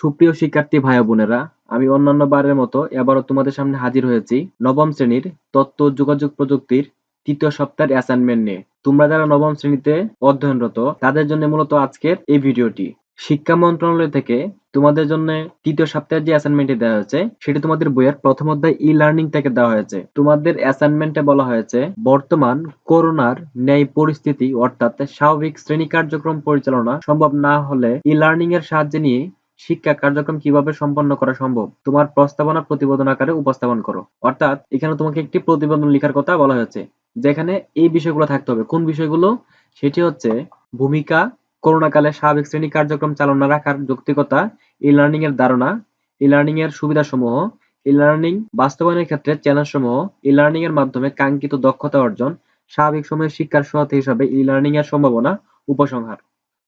সুপ্রিয় শিক্ষার্থী ভাই বোনেরা, আমি অন্যান্য বারের মতো এবারও তোমাদের সামনে হাজির হয়েছি নবম শ্রেণির তথ্য যোগাযোগ প্রযুক্তির তৃতীয় সপ্তাহের অ্যাসাইনমেন্ট নিয়ে। তোমরা যারা নবম শ্রেণীতে অধ্যয়নরত, তাদের জন্য মূলত আজকের এই ভিডিওটি। শিক্ষা মন্ত্রণালয় থেকে তোমাদের জন্য তৃতীয় সপ্তাহের যে অ্যাসাইনমেন্টটি দেওয়া হয়েছে, সেটি তোমাদের বইয়ের প্রথম অধ্যায় ই লার্নিং থেকে দেওয়া হয়েছে। তোমাদের অ্যাসাইনমেন্টে বলা হয়েছে, বর্তমান করোনার ন্যায় পরিস্থিতি, অর্থাৎ স্বাভাবিক শ্রেণি কার্যক্রম পরিচালনা সম্ভব না হলে ই লার্নিং এর সাহায্যে নিয়ে শিক্ষা কার্যক্রম কীভাবে সম্পন্ন করা সম্ভব? তোমার প্রস্তাবনা প্রতিবেদন আকারে উপস্থাপন করো। অর্থাৎ, এখানে তোমাকে একটি প্রতিবেদন লেখার কথা বলা হয়েছে, যেখানে এই বিষয়গুলো থাকতে হবে। কোন বিষয়গুলো? সেটি হচ্ছে ভূমিকা, করোনাকালে স্বাভাবিক শ্রেণি কার্যক্রম চালনা রাখার যৌক্তিকতা ই লার্নিং এর ধারণা ই লার্নিং এর সুবিধাসমূহ ই লার্নিং বাস্তবায়নের ক্ষেত্রে চ্যালেঞ্জসমূহ ই লার্নিং এর মাধ্যমে কাঙ্ক্ষিত দক্ষতা অর্জন স্বাভাবিক সময়ে শিক্ষার সহায়তা হিসাবে ই লার্নিং এর সম্ভাবনা, উপসংহার।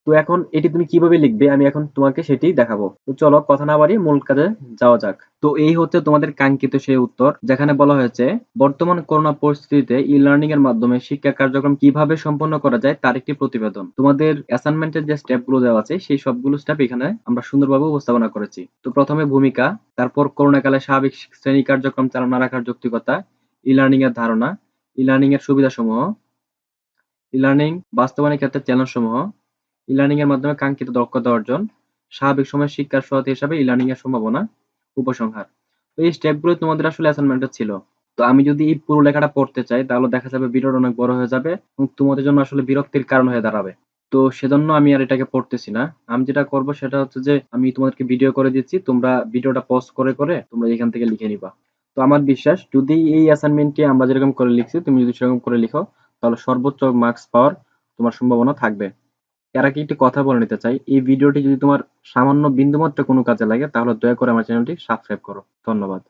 তো এখন এটি তুমি কীভাবে লিখবে? আমি এখন তোমাকে সেটি দেখাবো। তো চলো কথা না বাড়িয়ে মূল কাজে যাওয়া যাক। তো এই হচ্ছে তোমাদের কাঙ্ক্ষিত সেই উত্তর, যেখানে বলা হয়েছে, বর্তমান করোনা পরিস্থিতিতে ই লার্নিং এর মাধ্যমে শিক্ষা কার্যক্রম কীভাবে সম্পন্ন করা যায় তার একটি প্রতিবেদন। তোমাদের অ্যাসাইনমেন্টের যে স্টেপগুলো দেওয়া আছে, সেই সবগুলো স্টেপ এখানে আমরা সুন্দরভাবে উপস্থাপনা করেছি। তো প্রথমে ভূমিকা, তারপর করোনাকালে স্বাভাবিক শ্রেণি কার্যক্রম চালনা রাখার যৌক্তিকতা ই লার্নিং এর ধারণা ই লার্নিং এর সুবিধাসমূহ ই লার্নিং বাস্তবায়নের ক্ষেত্রে চ্যালেঞ্জ সমূহ ই-লার্নিং এর মাধ্যমে কাঙ্ক্ষিত দক্ষতা অর্জন, স্বাভাবিক সময় শিক্ষার সহায়তা হিসাবে ই-লার্নিং এর সম্ভাবনা, উপসংহার। তো এই স্টেপগুলো তোমাদের আসলে অ্যাসাইনমেন্টে ছিল। তো আমি যদি এই পুরো লেখাটা পড়তে চাই তাহলে দেখা যাবে ভিডিওটা অনেক বড় হয়ে যাবে এবং তোমাদের জন্য আসলে বিরক্তির কারণ হয়ে দাঁড়াবে। তো সেজন্য আমি আর এটাকে পড়তেছি না। আমি যেটা করব সেটা হচ্ছে যে আমি তোমাদেরকে ভিডিও করে দিচ্ছি। তোমরা ভিডিওটা পজ করে করে তোমরা এখান থেকে লিখে নিবা। তো আমার বিশ্বাস যদি এই অ্যাসাইনমেন্টটি আমরা যেরকম করে লিখছি তুমি যদি সেরকম করে লিখো তাহলে সর্বোচ্চ মার্কস পাওয়ার তোমার সম্ভাবনা থাকবে। এর আগে একটি কথা বলে নিতে চাই। এই ভিডিওটি যদি তোমার সামান্য বিন্দুমাত্র কোনো কাজে লাগে, তাহলে দয়া করে আমার চ্যানেলটি সাবস্ক্রাইব করো। ধন্যবাদ।